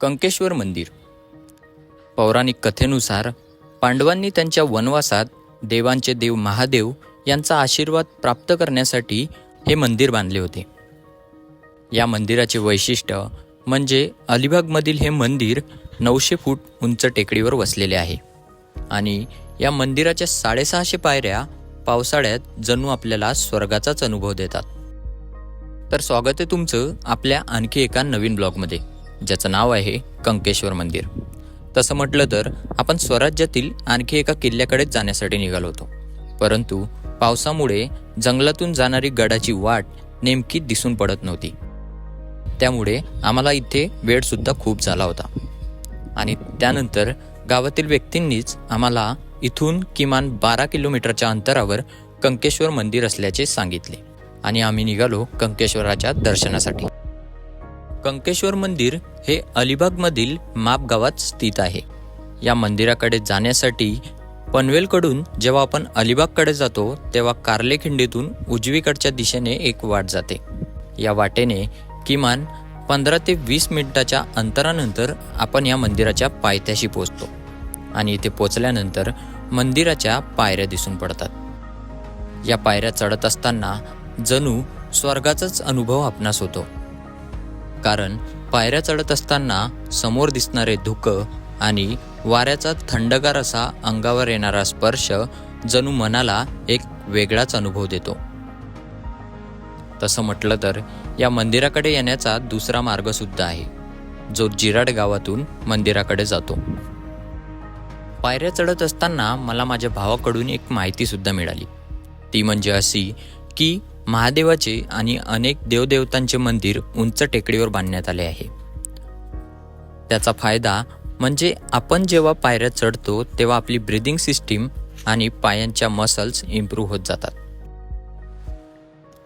कंकेश्वर मंदिर. पौराणिक कथेनुसार पांडवांनी त्यांच्या वनवासात देवांचे देव महादेव यांचा आशीर्वाद प्राप्त करण्यासाठी हे मंदिर बांधले होते. या मंदिराचे वैशिष्ट्य म्हणजे अलिबागमधील हे मंदिर नऊशे फूट उंच टेकडीवर वसलेले आहे आणि या मंदिराच्या साडेसहाशे पायऱ्या पावसाळ्यात जणू आपल्याला स्वर्गाचाच अनुभव देतात. तर स्वागत आहे तुमचं आपल्या आणखी एका नवीन ब्लॉगमध्ये. ज्याचं नाव आहे कंकेश्वर मंदिर. तसं म्हटलं तर आपण स्वराज्यातील आणखी एका किल्ल्याकडेच जाण्यासाठी निघालो होतो. परंतु पावसामुळे जंगलातून जाणारी गडाची वाट नेमकी दिसून पडत नव्हती. त्यामुळे आम्हाला इथे वेळसुद्धा खूप झाला होता. आणि त्यानंतर गावातील व्यक्तींनीच आम्हाला इथून किमान बारा किलोमीटरच्या अंतरावर कंकेश्वर मंदिर असल्याचे सांगितले. आणि आम्ही निघालो कंकेश्वराच्या दर्शनासाठी. कंकेश्वर मंदिर हे अलिबागमधील माप गावात स्थित आहे. या मंदिराकडे जाण्यासाठी पनवेलकडून जेव्हा आपण अलिबागकडे जातो तेव्हा कार्लेखिंडीतून उजवीकडच्या दिशेने एक वाट जाते. या वाटेने किमान पंधरा ते वीस मिनिटाच्या अंतरानंतर आपण या मंदिराच्या पायथ्याशी पोचतो आणि इथे पोचल्यानंतर मंदिराच्या पायऱ्या दिसून पडतात. या पायऱ्या चढत असताना जणू स्वर्गाचाच अनुभव आपणास होतो. कारण पायऱ्या चढत असताना समोर दिसणारे धुकं आणि वाऱ्याचा थंडगार असा अंगावर येणारा स्पर्श जणू मनाला एक वेगळाच अनुभव देतो. तसं म्हटलं तर या मंदिराकडे येण्याचा दुसरा मार्गसुद्धा आहे. जो जिराड गावातून मंदिराकडे जातो. पायऱ्या चढत असताना मला माझ्या भावाकडून एक माहितीसुद्धा मिळाली. ती म्हणजे अशी की महादेवाचे आणि अनेक देवदेवतांचे मंदिर उंच टेकडीवर बांधण्यात आले आहे. त्याचा फायदा म्हणजे आपण जेव्हा पायऱ्या चढतो तेव्हा आपली ब्रिदिंग सिस्टीम आणि पायांच्या मसल्स इम्प्रूव्ह होत जातात.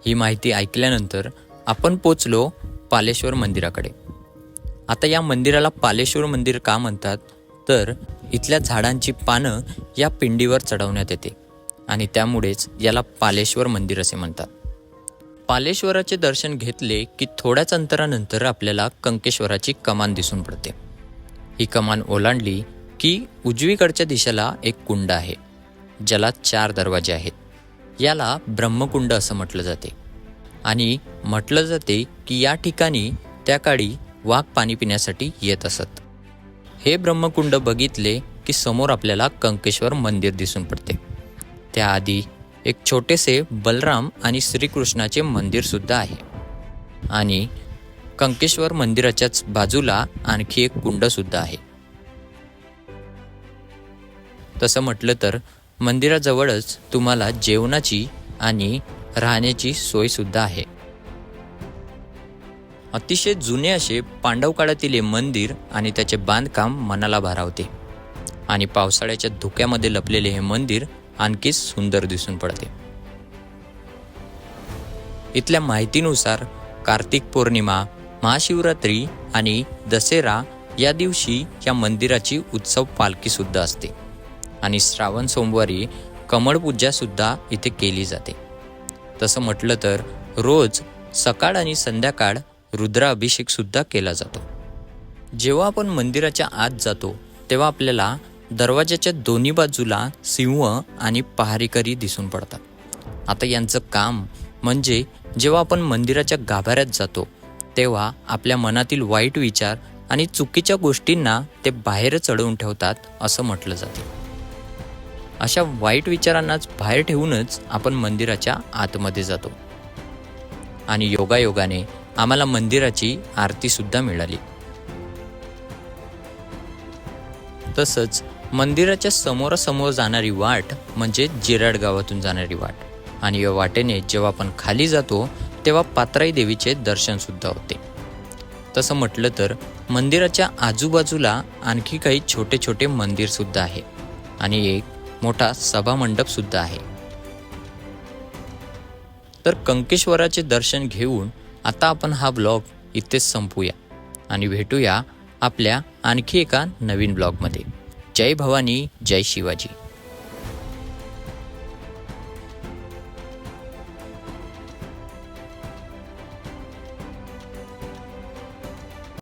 ही माहिती ऐकल्यानंतर आपण पोचलो पालेश्वर मंदिराकडे. आता या मंदिराला पालेश्वर मंदिर का म्हणतात? तर इथल्या झाडांची पानं या पिंडीवर चढवण्यात येते आणि त्यामुळेच याला पालेश्वर मंदिर असे म्हणतात. पालेश्वराचे दर्शन घेतले की थोड्याच अंतरानंतर आपल्याला कंकेश्वराची कमान दिसून पडते. ही कमान ओलांडली की उजवीकडच्या दिशेला एक कुंड आहे ज्याला चार दरवाजे आहेत. याला ब्रह्मकुंड असं म्हटलं जाते. आणि म्हटलं जाते की या ठिकाणी त्या काळी वाघ पाणी पिण्यासाठी येत असत. हे ब्रह्मकुंड बघितले की समोर आपल्याला कंकेश्वर मंदिर दिसून पडते. त्याआधी एक छोटेसे बलराम आणि श्रीकृष्णाचे मंदिर सुद्धा आहे. आणि कंकेश्वर मंदिराच्याच बाजूला आणखी एक कुंड सुद्धा आहे. तसं म्हटलं तर मंदिराजवळच तुम्हाला जेवणाची आणि राहण्याची सोय सुद्धा आहे. अतिशय जुने असे पांडव काळातील हे मंदिर आणि त्याचे बांधकाम मनाला भारावते. आणि पावसाळ्याच्या धुक्यामध्ये लपलेले हे मंदिर आणखीच सुंदर दिसून पडते. इथल्या माहितीनुसार कार्तिक पौर्णिमा महाशिवरात्री आणि दसरा या दिवशी या मंदिराची उत्सव पालखी सुद्धा असते आणि श्रावण सोमवारी कमळ सुद्धा इथे केली जाते. तसं म्हटलं तर रोज सकाळ आणि संध्याकाळ रुद्राभिषेक सुद्धा केला जातो. जेव्हा आपण मंदिराच्या आत जातो तेव्हा आपल्याला दरवाजाच्या दोन्ही बाजूला सिंह आणि पहारेकरी दिसून पडतात. आता यांचं काम म्हणजे जेव्हा आपण मंदिराच्या गाभाऱ्यात जातो तेव्हा आपल्या मनातील वाईट विचार आणि चुकीच्या गोष्टींना ते बाहेर चढवून ठेवतात असं म्हटलं जाते. अशा वाईट विचारांनाच बाहेर ठेवूनच आपण मंदिराच्या आतमध्ये जातो. आणि योगायोगाने आम्हाला मंदिराची आरतीसुद्धा मिळाली. तसंच मंदिराच्या समोरासमोर जाणारी वाट म्हणजे जिराड गावातून जाणारी वाट. आणि या वाटेने जेव्हा आपण खाली जातो तेव्हा पात्राई देवीचे दर्शनसुद्धा होते. तसं म्हटलं तर मंदिराच्या आजूबाजूला आणखी काही छोटे छोटे मंदिरसुद्धा आहे. आणि एक मोठा सभामंडपसुद्धा आहे. तर कंकेश्वराचे दर्शन घेऊन आता आपण हा ब्लॉग इथेच संपूया. आणि भेटूया आपल्या आणखी एका नवीन ब्लॉगमध्ये. जय भवानी जय शिवाजी.